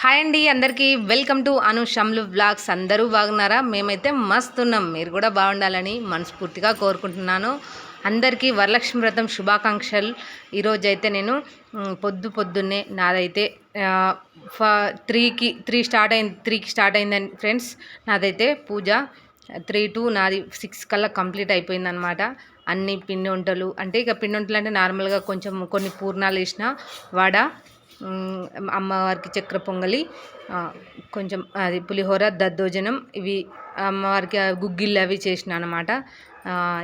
Hi అండి అందరికీ welcome to Anu Shamlu blogs అందరూ బాగున్నారా? మేమైతే మస్తు ఉన్నాం మీరు కూడా బాగుండాలని మనస్ఫూర్తిగా కోరుకుంటున్నాను. అందరికీ వరలక్ష్మి వ్రతం శుభాకాంక్షలు. ఈరోజు అయితే నేను పొద్దు పొద్దున్నే నాదైతే ఫ- త్రీకి త్రీ స్టార్ట్ అయింది త్రీకి స్టార్ట్ అయిందని ఫ్రెండ్స్ నాదైతే పూజ. త్రీ టు నాది సిక్స్ కల్లా కంప్లీట్ అయిపోయిందనమాట అన్ని పిండి వంటలు అంటే ఇక పిండి వంటలు అంటే నార్మల్గా కొంచెం కొన్ని పూర్ణాలు వేసిన వడ అమ్మవారికి చక్ర పొంగలి కొంచెం అది పులిహోర దద్దోజనం ఇవి అమ్మవారికి గుగ్గిళ్ళు అవి చేసిన అనమాట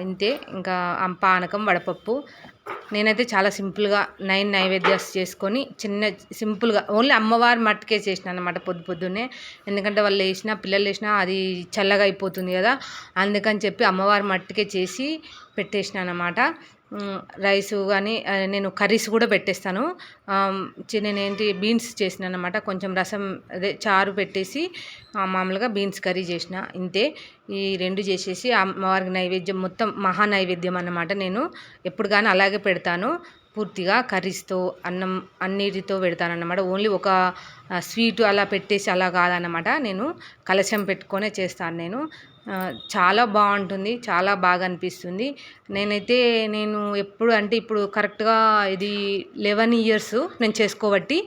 ఇంతే. ఇంకా పానకం వడపప్పు. నేనైతే చాలా సింపుల్గా నైన్ నైవేద్యాలు చేసుకొని చిన్న సింపుల్గా ఓన్లీ అమ్మవారి మట్టుకే చేసిన అనమాట పొద్దు పొద్దున్నే. ఎందుకంటే వాళ్ళు వేసినా పిల్లలు వేసినా అది చల్లగా అయిపోతుంది కదా. అందుకని చెప్పి అమ్మవారి మట్టుకే చేసి పెట్టేసిన అనమాట రైస్ కానీ నేను కర్రీస్ కూడా పెట్టేస్తాను. చి- నేను ఏంటి బీన్స్ చేసిన అనమాట కొంచెం రసం అదే చారు పెట్టేసి మామూలుగా బీన్స్ కర్రీ చేసిన. ఇంతే. ఈ రెండు చేసేసి అమ్మవారికి నైవేద్యం మొత్తం మహా నైవేద్యం అన్నమాట నేను. ఎప్పుడు కానీ అలాగే పెడతాను. పూర్తిగా కర్రీస్తో అన్నం అన్నిటితో పెడతానన్నమాట. ఓన్లీ ఒక స్వీట్ అలా పెట్టేసి అలా కాదన్నమాట. నేను కలశం పెట్టుకొనే చేస్తాను నేను. చాలా బాగుంటుంది చాలా బాగా అనిపిస్తుంది. నేనైతే నేను ఎప్పుడు అంటే ఇప్పుడు కరెక్ట్గా ఇది లెవెన్ ఇయర్స్ నేను చేసుకోబట్టి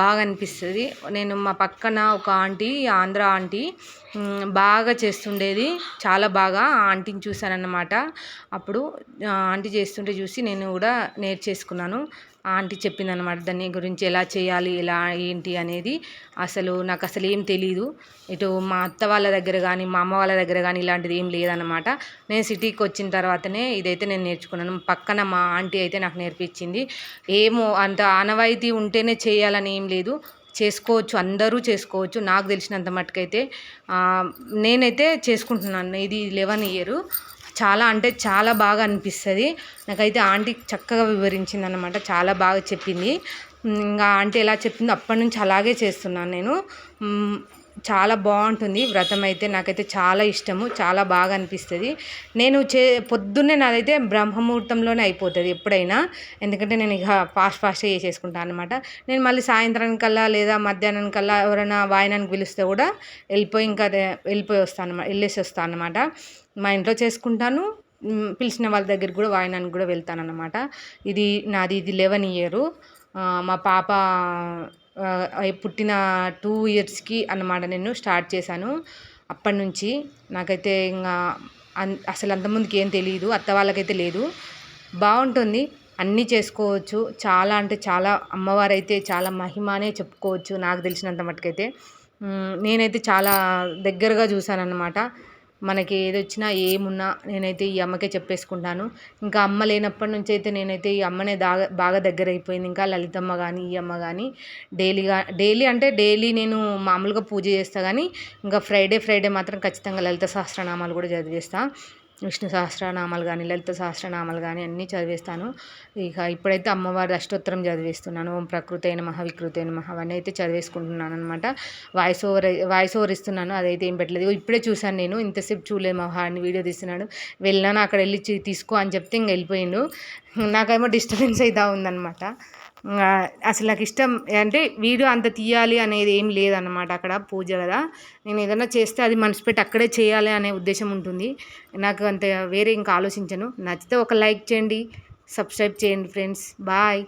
బాగా అనిపిస్తుంది. నేను మా పక్కన ఒక ఆంటీ ఆంధ్ర ఆంటీ బాగా చేస్తుండేది చాలా బాగా ఆ ఆంటీని చూశానన్నమాట. అప్పుడు ఆంటీ చేస్తుంటే చూసి నేను కూడా నేర్చేసుకున్నాను. ఆంటీ చెప్పిందనమాట దాని గురించి ఎలా చేయాలి ఎలా ఏంటి? అనేది అసలు నాకు అసలు ఏం తెలీదు. ఇటు మా అత్త వాళ్ళ దగ్గర కానీ మా అమ్మ వాళ్ళ దగ్గర కానీ ఇలాంటిది ఏం లేదనమాట నేను సిటీకి వచ్చిన తర్వాతనే ఇదైతే నేను నేర్చుకున్నాను. పక్కన మా ఆంటీ అయితే నాకు నేర్పించింది. ఏమో అంత ఆనవాయితీ ఉంటేనే చేయాలని ఏం లేదు. చేసుకోవచ్చు అందరూ చేసుకోవచ్చు. నాకు తెలిసినంత మట్టుకైతే నేనైతే చేసుకుంటున్నాను. ఇది లెవెన్ ఇయర్. చాలా అంటే చాలా బాగా అనిపిస్తుంది. నాకైతే ఆంటీ చక్కగా వివరించింది అనమాట చాలా బాగా చెప్పింది. ఇంకా ఆంటీ ఎలా చెప్పిందో అప్పటి నుంచి అలాగే చేస్తున్నాను నేను. చాలా బాగుంటుంది. వ్రతం అయితే నాకైతే చాలా ఇష్టము. చాలా బాగా అనిపిస్తుంది నేను చే పొద్దున్నే నాదైతే బ్రహ్మముహూర్తంలోనే అయిపోతుంది ఎప్పుడైనా. ఎందుకంటే నేను ఇక ఫాస్ట్ ఫాస్ట్గా చేసేసుకుంటాను అనమాట నేను మళ్ళీ సాయంత్రానికల్లా లేదా మధ్యాహ్నానికల్లా ఎవరైనా వాయినానికి పిలిస్తే కూడా వెళ్ళిపోయి ఇంకా వెళ్ళిపోయి వస్తాను అనమాట వెళ్ళేసి వస్తాను అనమాట మా ఇంట్లో చేసుకుంటాను. పిలిచిన వాళ్ళ దగ్గరికి కూడా వాయినానికి కూడా వెళ్తాను అనమాట ఇది నాది ఇది లెవెన్ ఇయరు మా పాప పుట్టిన టూ ఇయర్స్కి అన్నమాట నేను స్టార్ట్ చేశాను. అప్పటి నుంచి నాకైతే ఇంకా అన్- అసలు అంతకుముందుకి ఏం తెలియదు అత్త వాళ్ళకైతే లేదు. బాగుంటుంది అన్నీ చేసుకోవచ్చు. చాలా అంటే చాలా అమ్మవారు అయితే చాలా మహిమనే చెప్పుకోవచ్చు నాకు తెలిసినంత మట్టుకైతే. నేనైతే చాలా దగ్గరగా చూశాను అన్నమాట మనకి ఏది వచ్చినా ఏమున్నా నేనైతే ఈ అమ్మకే చెప్పేసుకుంటాను. ఇంకా అమ్మ లేనప్పటి నుంచి అయితే నేనైతే ఈ అమ్మనే దాగా బాగా దగ్గర అయిపోయింది ఇంకా లలితమ్మ కానీ ఈ అమ్మ కానీ డైలీగా డైలీ అంటే డైలీ నేను మామూలుగా పూజ చేస్తా కానీ ఇంకా ఫ్రైడే ఫ్రైడే మాత్రం ఖచ్చితంగా లలిత సహస్రనామాలు కూడా చదివేస్తాను విష్ణు సహస్రనామాలు కానీ లలిత సహస్రనామాలు కానీ అన్నీ చదివేస్తాను. ఇక ఇప్పుడైతే అమ్మవారి అష్టోత్తరం చదివేస్తున్నాను. ఓం ప్రకృతి అయిన మహా వికృతి అయిన మహా అవన్నీ అయితే చదివేసుకుంటున్నాను అనమాట వాయిస్ ఓవర్ వాయిస్ ఓవర్ ఇస్తున్నాను. అదైతే ఏం పెట్టలేదు. ఇప్పుడే చూశాను నేను. ఇంతసేపు చూడలేదు మహా అని వీడియో తీస్తున్నాడు. వెళ్ళాను అక్కడ వెళ్ళి తీసుకో అని చెప్తే ఇంక వెళ్ళిపోయిండు. నాకేమో డిస్టర్బెన్స్ అవుతా ఉందన్నమాట. అసలు నాకు ఇష్టం అంటే వీడియో అంత తీయాలి అనేది ఏం లేదన్నమాట అక్కడ పూజ కదా. నేను ఏదైనా చేస్తే అది మనసు పెట్టి అక్కడే చేయాలి అనే ఉద్దేశం ఉంటుంది. నాకు అంత వేరే ఇంకా ఆలోచించను. నచ్చితే ఒక లైక్ చేయండి సబ్స్క్రైబ్ చేయండి ఫ్రెండ్స్. బాయ్.